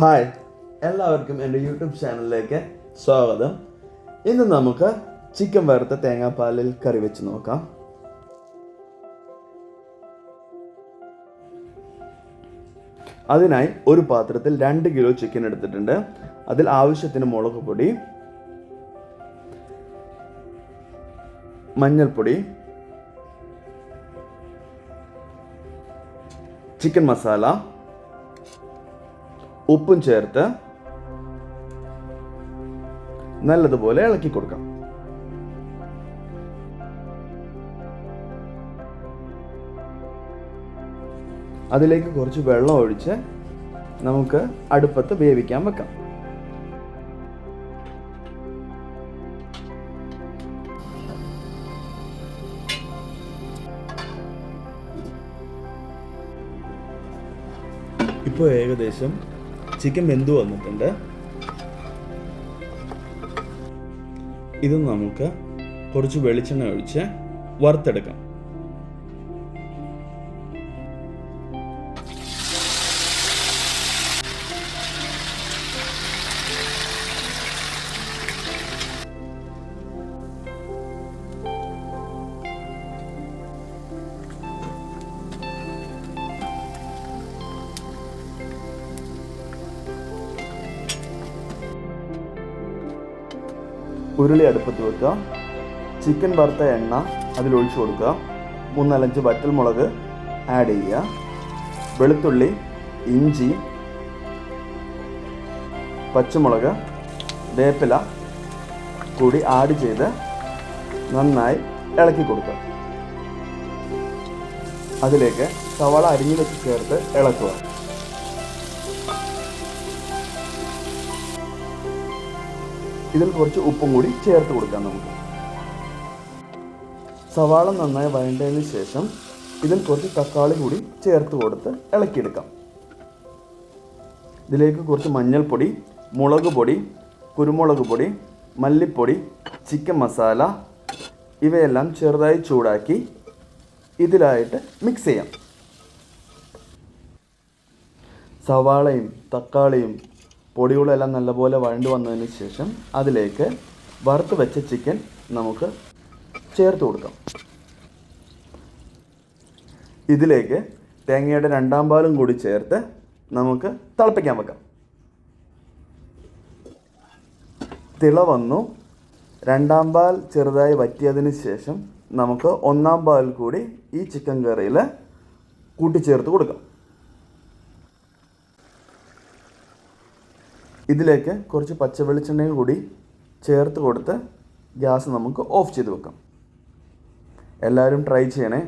Hi. എല്ലാവർക്കും എന്റെ YouTube ചാനലിലേക്ക് സ്വാഗതം. ഇന്ന് നമുക്ക് ചിക്കൻ വറുത്ത തേങ്ങാപ്പാലിൽ കറി വെച്ച് നോക്കാം. അതിനായി ഒരു പാത്രത്തിൽ രണ്ട് കിലോ ചിക്കൻ എടുത്തിട്ടുണ്ട്. അതിൽ ആവശ്യത്തിന് മുളക് പൊടി മഞ്ഞൾപ്പൊടി ചിക്കൻ മസാല ഉപ്പും ചേർത്ത് നല്ലതുപോലെ ഇളക്കി കൊടുക്കാം. അതിലേക്ക് കുറച്ച് വെള്ളം ഒഴിച്ച് നമുക്ക് അടുപ്പത്ത് വേവിക്കാൻ വെക്കാം. ഇപ്പോൾ ഏകദേശം ചിക്കൻ വെന്തു വന്നിട്ടുണ്ട്. ഇത് നമുക്ക് കുറച്ച് വെളിച്ചെണ്ണ ഒഴിച്ച് വറുത്തെടുക്കാം. ഉരുളി അടുപ്പത്ത് വെക്കുക. ചിക്കൻ വറുത്ത എണ്ണ അതിൽ ഒഴിച്ചു കൊടുക്കുക. മൂന്നാലഞ്ച് വറ്റൽ മുളക് ആഡ് ചെയ്യുക. വെളുത്തുള്ളി ഇഞ്ചി പച്ചമുളക് വേപ്പില കൂടി ആഡ് ചെയ്ത് നന്നായി ഇളക്കി കൊടുക്കുക. അതിലേക്ക് സവാള അരിഞ്ഞു വെച്ച് ചേർത്ത് ഇളക്കുക. ഇതിൽ കുറച്ച് ഉപ്പും കൂടി ചേർത്ത് കൊടുക്കാം നമുക്ക്. സവാള നന്നായി വഴണ്ടതിന് ശേഷം ഇതിൽ കുറച്ച് തക്കാളി കൂടി ചേർത്ത് കൊടുത്ത് ഇളക്കിയെടുക്കാം. ഇതിലേക്ക് കുറച്ച് മഞ്ഞൾപ്പൊടി മുളക് പൊടി കുരുമുളക് പൊടി മല്ലിപ്പൊടി ചിക്കൻ മസാല ഇവയെല്ലാം ചെറുതായി ചൂടാക്കി ഇതിലായിട്ട് മിക്സ് ചെയ്യാം. സവാളയും തക്കാളിയും പൊടികളെല്ലാം നല്ലപോലെ വഴണ്ടു വന്നതിന് ശേഷം അതിലേക്ക് വറുത്ത് വെച്ച ചിക്കൻ നമുക്ക് ചേർത്ത് കൊടുക്കാം. ഇതിലേക്ക് തേങ്ങയുടെ രണ്ടാം പാലും കൂടി ചേർത്ത് നമുക്ക് തിളപ്പിക്കാൻ വെക്കാം. തിള വന്നു. രണ്ടാം പാൽ ചെറുതായി വറ്റിയതിന് ശേഷം നമുക്ക് ഒന്നാം പാൽ കൂടി ഈ ചിക്കൻ കറിയിൽ കൂട്ടിച്ചേർത്ത് കൊടുക്കാം. ഇതിലേക്ക് കുറച്ച് പച്ച വെളിച്ചെണ്ണയും കൂടി ചേർത്ത് കൊടുത്ത് ഗ്യാസ് നമുക്ക് ഓഫ് ചെയ്ത് വെക്കാം. എല്ലാവരും ട്രൈ ചെയ്യണേ.